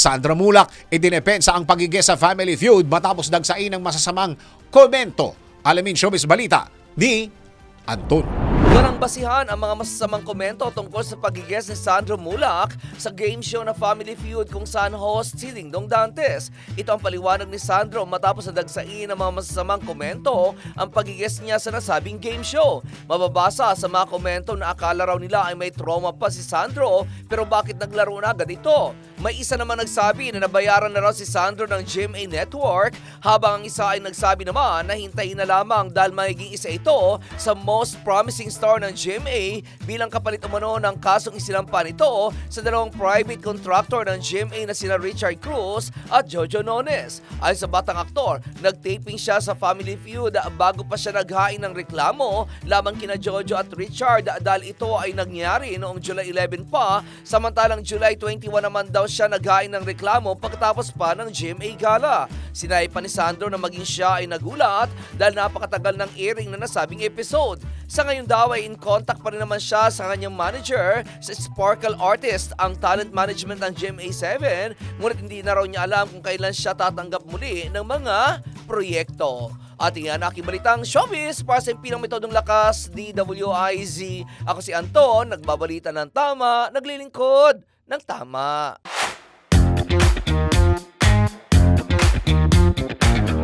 Sandra Mulak, idinepensa ang pagiging sa Family Feud matapos dagsain ng masasamang komento. Alamin showbiz balita ni Anton. Walang basihan ang mga masasamang komento tungkol sa pagiging ni Sandro Mulak sa game show na Family Feud kung saan host si Dingdong Dantes. Ito ang paliwanag ni Sandro matapos na dagsain ng mga masasamang komento ang pagiging niya sa nasabing game show. Mababasa sa mga komento na akala raw nila ay may trauma pa si Sandro pero bakit naglaro na agad ito? May isa naman nagsabi na nabayaran na raw si Sandro ng GMA Network habang ang isa ay nagsabi naman na hintayin na lamang dahil magiging isa ito sa most promising star ng GMA bilang kapalit umano ng kasong isinampa nito sa dalawang private contractor ng GMA na sina Richard Cruz at Jojo Nones. Ayon sa batang aktor, nagtaping siya sa Family Feud bago pa siya naghain ng reklamo lamang kina Jojo at Richard dahil ito ay nangyari noong July 11 pa samantalang July 21 naman daw siya naghain ng reklamo pagkatapos pa ng GMA Gala. Sinay pa ni Sandro na maging siya ay nagulat dahil napakatagal ng airing na nasabing episode. Sa ngayon daw ay in contact pa rin naman siya sa kanyang manager sa Sparkle Artist, ang talent management ng GMA7, ngunit hindi na raw niya alam kung kailan siya tatanggap muli ng mga proyekto. At ang aking balitang showbiz para sa impinang metodong lakas, DWIZ. Ako si Anton, nagbabalita ng tama, naglilingkod ng tama. Thank you.